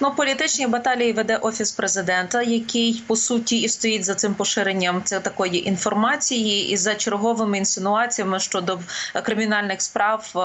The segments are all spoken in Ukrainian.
Ну, політичні баталії веде офіс президента, який по суті і стоїть за цим поширенням це такої інформації і за черговими інсинуаціями щодо кримінальних справ е,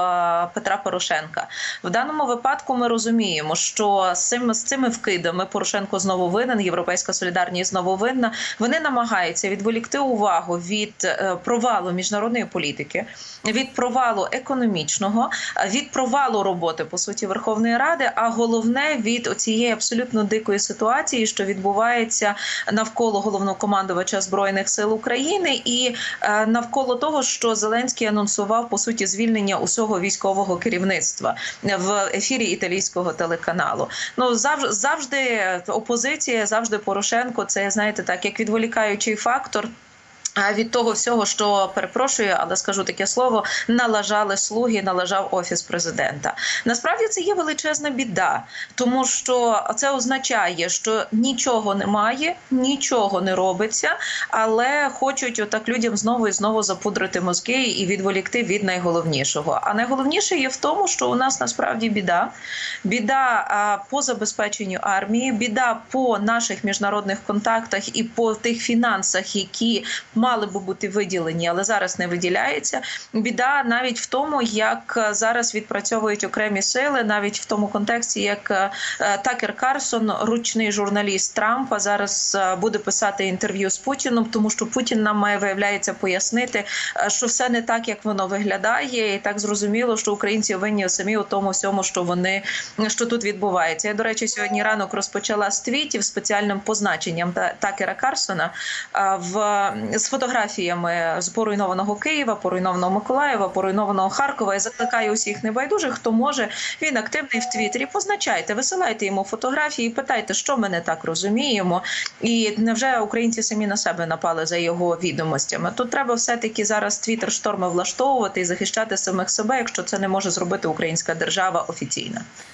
Петра Порошенка. В даному випадку ми розуміємо, що з цими з цими вкидами Порошенко знову винен, європейська солідарність знову винна. Вони намагаються відволікти увагу від е, провалу міжнародної політики, від провалу економічного, від провалу роботи по суті Верховної Ради. А головне від цієї абсолютно дикої ситуації, що відбувається навколо головнокомандувача збройних сил України, і е, навколо того, що Зеленський анонсував по суті звільнення усього військового керівництва в ефірі італійського телеканалу. Ну завжди завжди опозиція, завжди Порошенко. Це знаєте, так як відволікаючий фактор. Від того всього, що перепрошую, але скажу таке слово, налажали слуги, налажав офіс президента. Насправді це є величезна біда, тому що це означає, що нічого немає, нічого не робиться, але хочуть отак людям знову і знову запудрити мозки і відволікти від найголовнішого. А найголовніше є в тому, що у нас насправді біда, біда по забезпеченню армії, біда по наших міжнародних контактах і по тих фінансах, які мали би бути виділені, але зараз не виділяється. Біда навіть в тому, як е, зараз відпрацьовують окремі сили, навіть в тому контексті, як е, е, Такер Карсон, ручний журналіст Трампа, зараз буде писати інтерв'ю з Путіном, тому що Путін нам має виявляється пояснити, що все не так, як воно виглядає, і так зрозуміло, що українці винні самі у тому всьому, що вони що тут відбувається. Я до речі, сьогодні ранок розпочала з твітів спеціальним позначенням Та- Такера Карсона в фотографіями з поруйнованого Києва, поруйнованого Миколаєва, поруйнованого Харкова. І закликаю усіх небайдужих, хто може. Він активний в Твіттері. Позначайте, висилайте йому фотографії, питайте, що ми не так розуміємо, і невже українці самі на себе напали за його відомостями? Тут треба все таки зараз твіттер шторми влаштовувати і захищати самих себе, якщо це не може зробити українська держава офіційно.